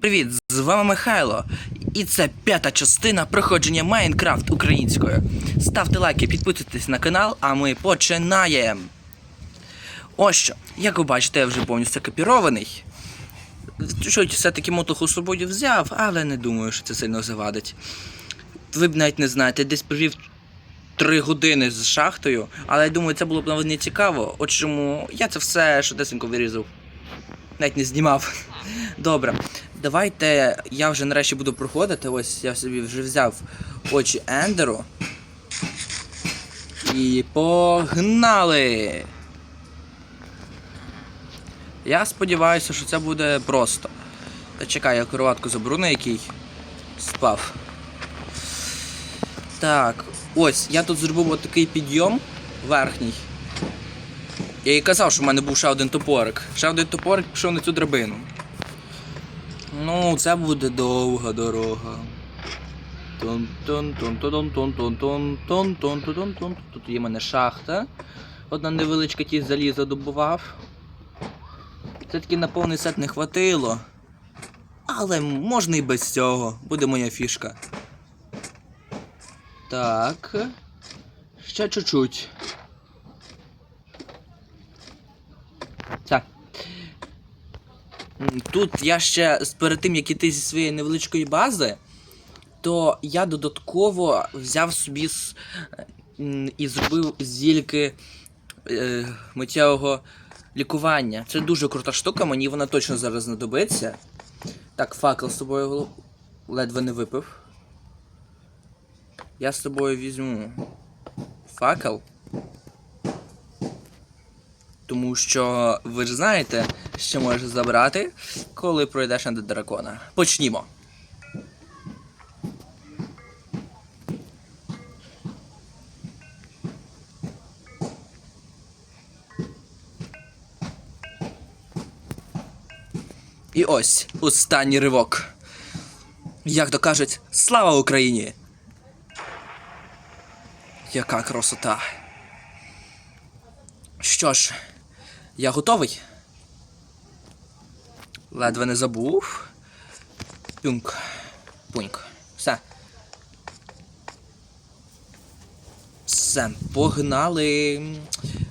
Привіт, з вами Михайло. І це п'ята частина проходження Майнкрафт українською. Ставте лайки, підписуйтесь на канал, а ми починаємо. Ось що, як ви бачите, я вже повністю копірований. Чуть все-таки мотоху собою взяв, але не думаю, що це сильно завадить. Ви б навіть не знаєте, десь провів 3 години з шахтою, але я думаю, це було б навіть не цікаво. От чому я це все швидесенько вирізав. Навіть не знімав. Добре, давайте я вже нарешті буду проходити. Ось я собі вже взяв очі Ендеру. І погнали! Я сподіваюся, що це буде просто. Та чекай, я кроватку заберу, на який спав. Так, ось, я тут зробив от такий підйом верхній. Я і казав, що в мене був ще один топорик. Ще один топорик пішов на цю драбину. Ну, це буде довга дорога. Тут є в мене шахта. Одна невеличка ті заліза добував. Це таки на повний сет не хватило. Але можна і без цього. Буде моя фішка. Так. Ще чуть-чуть. Так. М, Тут я ще перед тим, як іти зі своєї невеличкої бази, то я додатково взяв собі м, і зробив зільки е, миттєвого лікування. Це дуже крута штука, мені вона точно зараз знадобиться. Так, факел з собою ледве не випив. Я з собою візьму факел. Тому що ви ж знаєте, що можеш забрати, коли пройдеш на дракона. Почнімо. І ось останній ривок. Як то кажуть, слава Україні! Яка красота! Що ж, я готовий. Ледве не забув. Пюнк. Пуньк. Все. Все, погнали.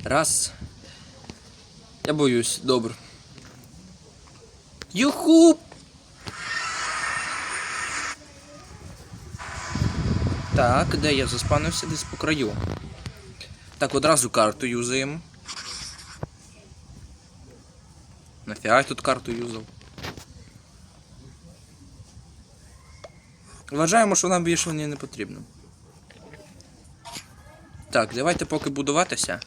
Раз. Я боюсь, добре. Юху! Так, де я заспанився десь по краю. Так, одразу карту юзаємо. Я тут карту юзав? Вважаємо, що нам більше не потрібно. Так, давайте поки будуватися.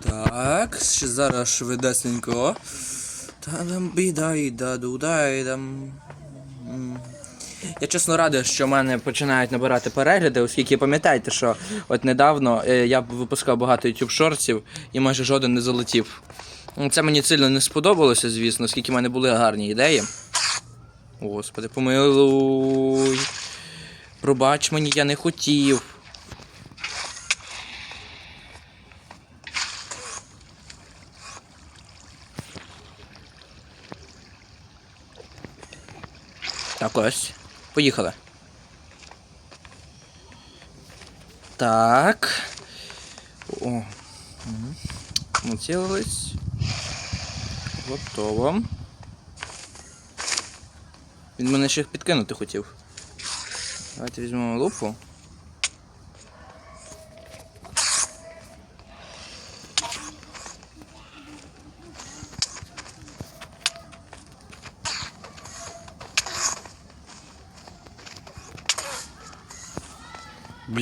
Так, ще зараз швидесенько. Та-дам бідай да дудай дам. Я чесно радий, що в мене починають набирати перегляди, оскільки пам'ятаєте, що от недавно е, я випускав багато YouTube шортів і майже жоден не залетів. Ну, Це мені сильно не сподобалося, звісно, оскільки в мене були гарні ідеї. Господи, помилуй. Пробач мені, я не хотів. Так ось. Поїхали. Так. О. Націлились. Готово. Він мене ще підкинути хотів. Давайте візьмемо лупу.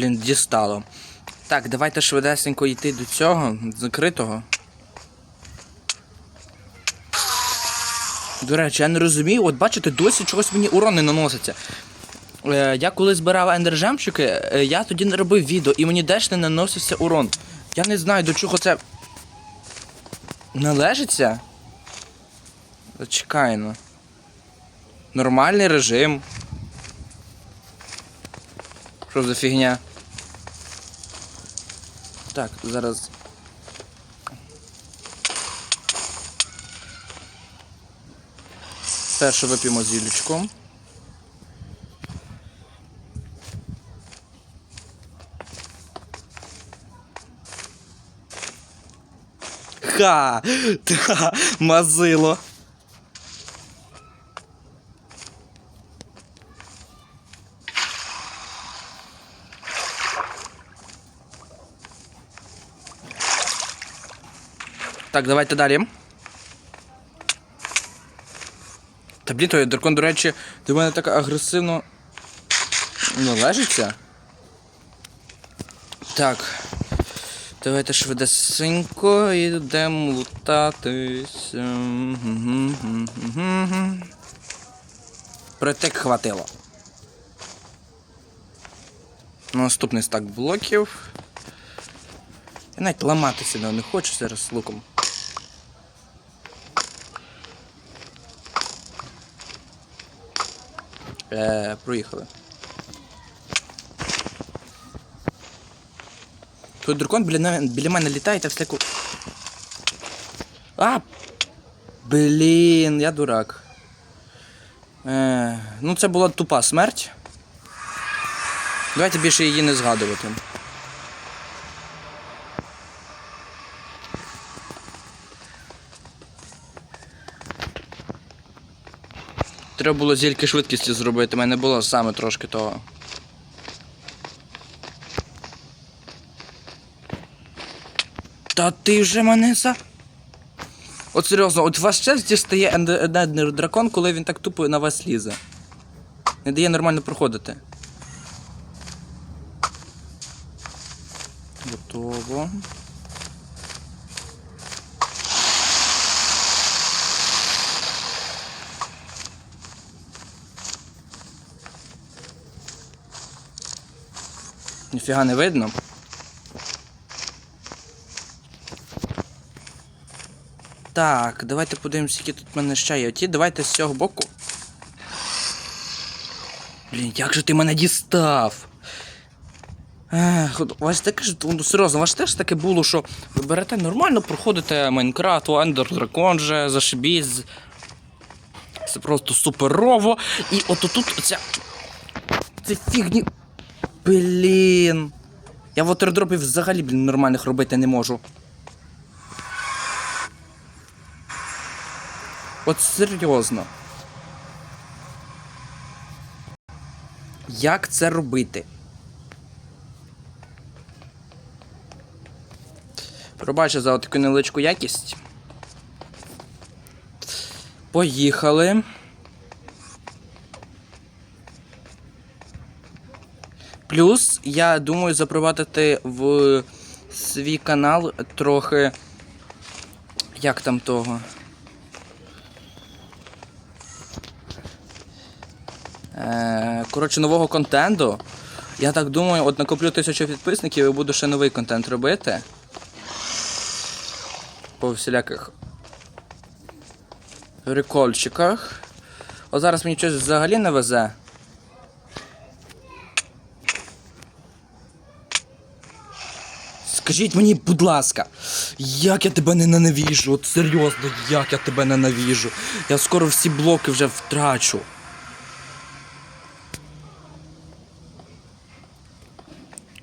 Блін, дістало. Так, давайте швидесенько йти до цього, закритого. До речі, я не розумію, от бачите, досі чогось мені урон не наноситься. Е, я коли збирав ендержемчики, е, я тоді не робив відео і мені теж не наносився урон. Я не знаю, до чого це належиться. Ну. Нормальний режим. Що за фігня? Так, зараз Перше вип'ємо зілечко. Ха! Та, мазило. Так, давайте далі. Та блін, той дракон, до речі, до мене так агресивно ну, лежиться. Так. Давайте швидесенько йдемо лутатись. Притик хватило. Наступний стак блоків. Я навіть ламатися не хочу зараз з луком. Е, проїхали. Тут дракон біля, біля мене літає та всяку. А! Блін, я дурак. Е, ну це була тупа смерть. Давайте більше її не згадувати. Треба було зільки швидкості зробити, у мене було саме трошки того. Та ти вже мене за. От серйозно, от вас час дістає ендер дракон, коли він так тупо на вас лізе. Не дає нормально проходити. Готово. Ніфіга не видно. Так, давайте подивимося, які тут в мене ще є. Оті, давайте з цього боку. Блін, як же ти мене дістав? Ех, у вас таке ж, ну, серйозно, у вас теж таке було, що ви берете нормально, проходите Майнкрафт, Ендер Дракон же, зашибісь. Це просто суперово. І от тут оця. Це фігні. Блін. Я вотердропів взагалі, блін, нормальних робити не можу. От серйозно. Як це робити? Пробачте за таку невеличку якість. Поїхали. Плюс я думаю запровадити в свій канал трохи. Як там того? Е, Коротше, нового контенту. Я так думаю, от накоплю тисячу підписників і буду ще новий контент робити. По всіляких прикольчиках. От зараз мені щось взагалі не везе. Скажіть мені, будь ласка, як я тебе не ненавіжу? От серйозно, як я тебе ненавіжу. Я скоро всі блоки вже втрачу.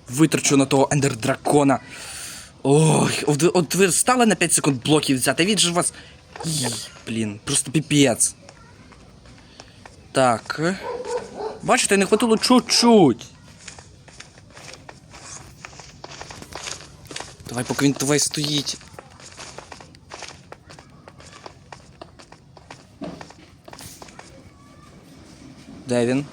Витрачу на того ендер дракона. Ой, от, от ви стали на 5 секунд блоків взяти, він же вас. Ій, блін, просто піпець. Так. Бачите, не хватило чуть-чуть. Давай, поки він давай стоїть. Де він?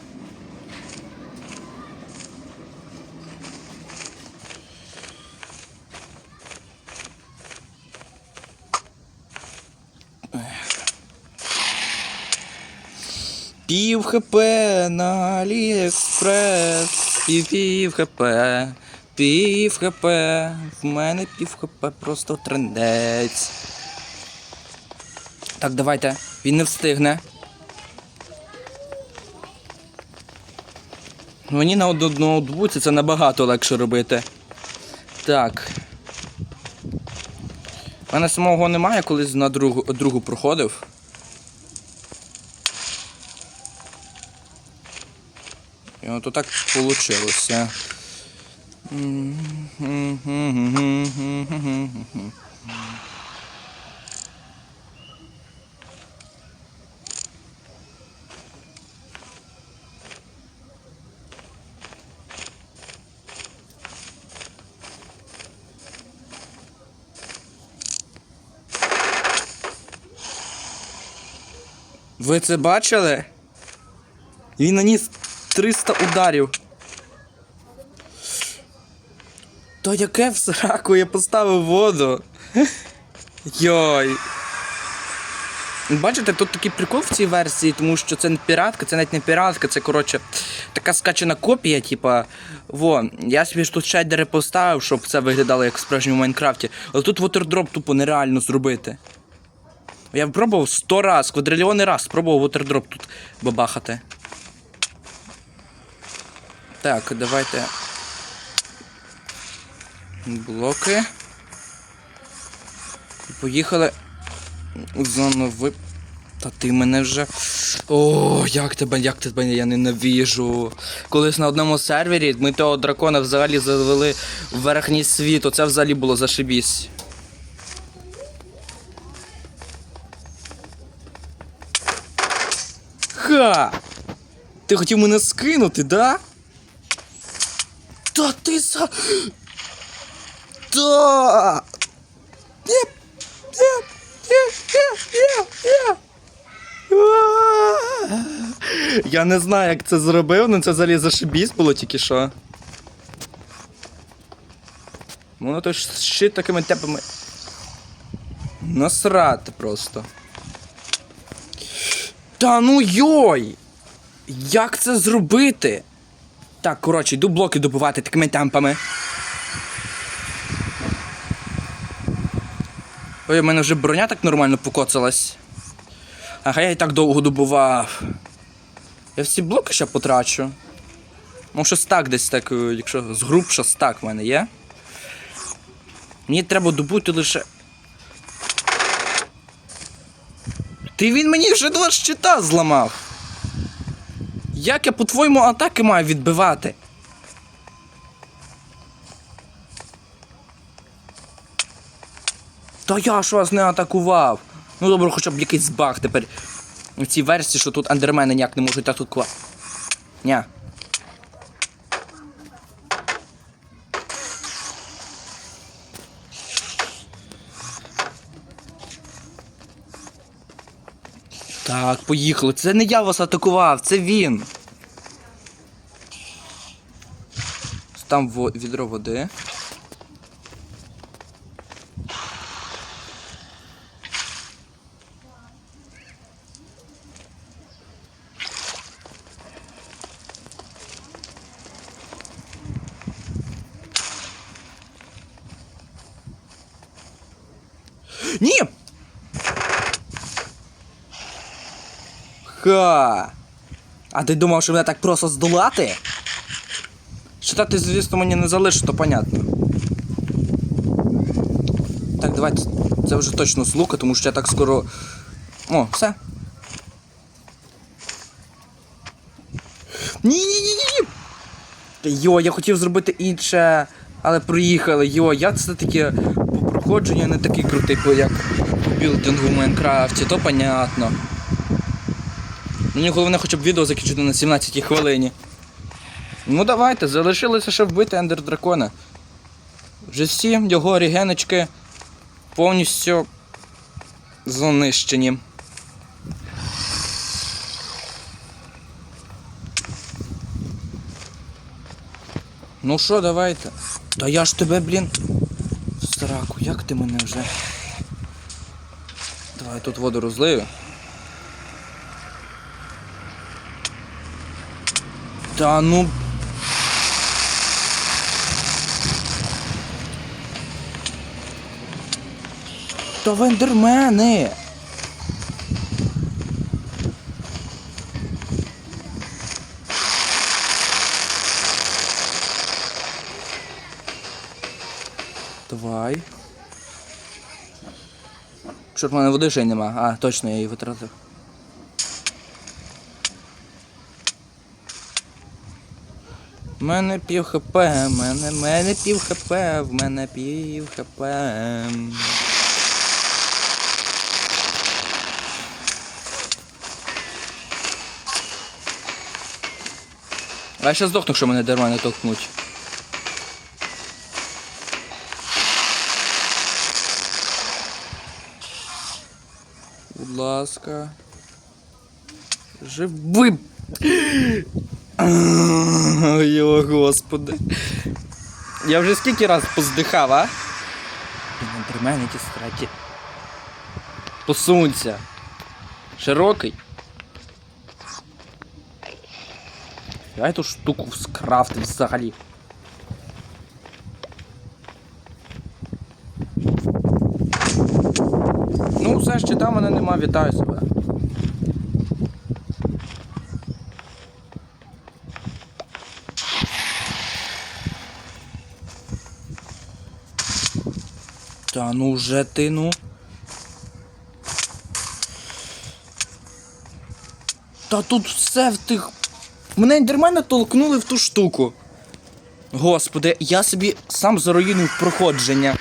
Пів хп на Аліекспрес. Пів пів хп. Пів хп. В мене пів хп просто трендець. Так, давайте. Він не встигне. Мені на ноутбуці це набагато легше робити. Так. У мене самого немає, колись на другу, другу проходив. І от так вийшло. Ви це бачили? Він наніс 300 ударів. То яке в сраку я поставив воду? Йой. Бачите, тут такий прикол в цій версії, тому що це не піратка, це навіть не піратка, це коротше така скачана копія, типа. Во, я собі ж тут шейдери поставив, щоб це виглядало як в справжньому Майнкрафті. Але тут вотердроп тупо нереально зробити. Я пробував 100 раз, квадрильйони раз спробував вотердроп тут бабахати. Так, давайте. Блоки. Поїхали. Заново. Та ти мене вже. О, як тебе, як тебе я ненавіжу. Колись на одному сервері ми того дракона взагалі завели в верхній світ, оце взагалі було зашибісь. Ха! Ти хотів мене скинути, да? Та ти за. Та! Є! Є! Є! Є! Є! Я не знаю, як це зробив, але це взагалі зашибісь було тільки що. Воно то щит такими тепами. Насрати просто. Та ну йой! Як це зробити? Так, коротше, йду блоки добувати такими темпами. Ой, у мене вже броня так нормально покоцалась. Ага, я і так довго добував. Я всі блоки ще потрачу. Ну, щось так десь так, е, якщо з груп щось так в мене є. Мені треба добути лише. Ти він мені вже два щита зламав. Як я по-твоєму атаки маю відбивати? Та я ж вас не атакував. Ну добре, хоча б якийсь баг тепер. В цій версії, що тут андермени ніяк не можуть атакувати. Ня. Так, поїхали. Це не я вас атакував, це він. Там відро води. Ні! Ха! А ти думав, що мене так просто здолати? Що ти, звісно, мені не залишиш, то понятно. Так, давайте. Це вже точно з лука, тому що я так скоро. О, все. Ні-ні-ні-ні! Йо, я хотів зробити інше, але проїхали. Йо, я це таке по не такий крутий, як по білдингу в Майнкрафті, то понятно. Мені головне хоча б відео закінчити на 17 хвилині. Ну давайте, залишилося ще вбити Ендер Дракона. Вже всі його регеночки повністю знищені. Ну що, давайте. Та я ж тебе, блін. Ти мене вже. Давай тут воду розлию. Та ну. Та вендермени! Що в мене води ще й нема? А, точно, я її витратив. В мене пів хп, в мене, в мене пів хп, в мене пів хп. А я щас здохну, якщо мене дарма не толкнуть. ласка. Живи. Ой, о, господи. Я вже скільки раз поздихав, а? Блін, При мене ті страті. Посунься. Широкий. Я эту штуку скрафтив взагалі. Чита мене нема, вітаю себе. Та ну вже ти ну. Та тут все в тих. Мене ендермена толкнули в ту штуку. Господи, я собі сам заруїнив проходження.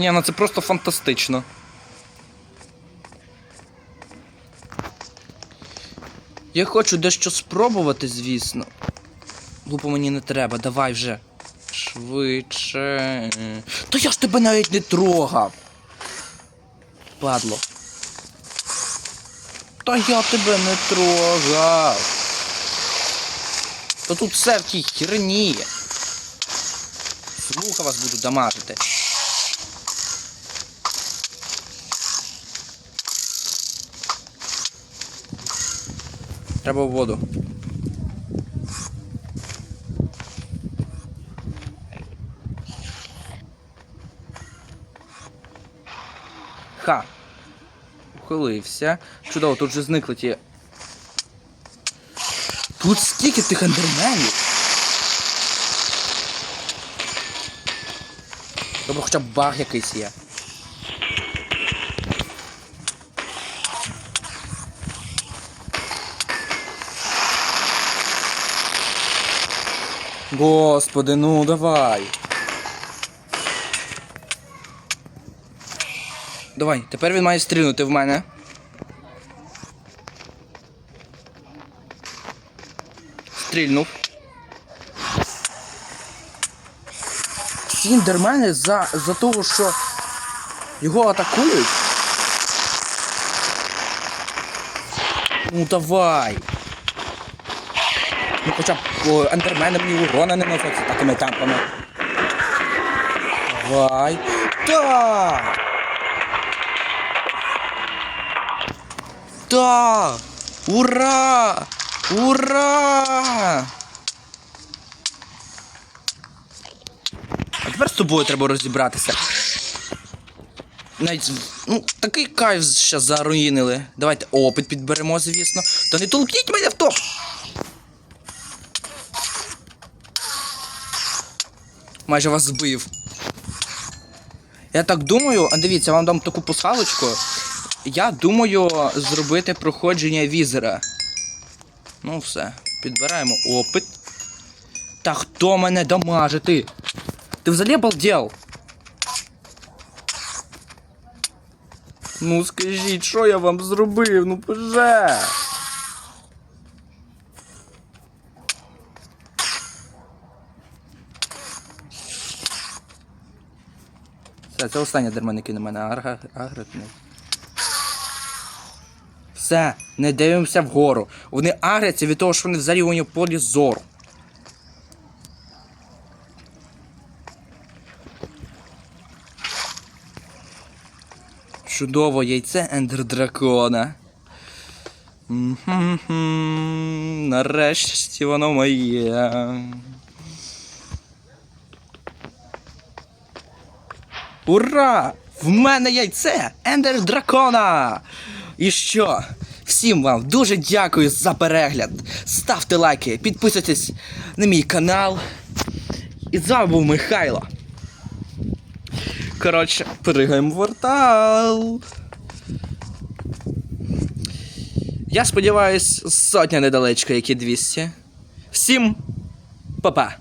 Ні, ну це просто фантастично. Я хочу дещо спробувати, звісно. Лупо мені не треба, давай вже. Швидше. Та я ж тебе навіть не трогав. Падло. Та я тебе не трогав. Та тут все в тій херні. Слуха вас буду дамажити. Треба в воду. Ха. Ухилився. Чудово, тут вже зникли ті. Тут скільки тих ендерменів? Тобто хоча б баг якийсь є. Господи, ну давай. Давай, тепер він має стрілянути в мене. Стрільнув. Всі ендермени за, за того, що його атакують. Ну давай. Ну хоча б ендермени мені урона не наносяться такими темпами. Давай. Так! Да! Ура! Ура! А тепер з тобою треба розібратися. Навіть, ну, такий кайф ще заруїнили. Давайте опит підберемо, звісно. Та не толкніть мене в топ! Майже вас збив. Я так думаю, а дивіться, вам дам таку пасхалочку. Я думаю зробити проходження візера. Ну все, підбираємо опит. Та хто мене дамажити? Ти взагалі обалдел? Ну скажіть, що я вам зробив? Ну боже. Все, це останнє дермен, який на мене агритний. Все, не дивимося вгору. Вони агряться від того, що вони взагалі у нього полі зору. Чудово яйце ендер дракона. Нарешті воно моє. Ура! В мене яйце! Ендер дракона! І що? Всім вам дуже дякую за перегляд. Ставте лайки, підписуйтесь на мій канал. І з вами був Михайло. Коротше, пригаємо в портал. Я сподіваюсь, сотня недалечко, як і 200. Всім па-па!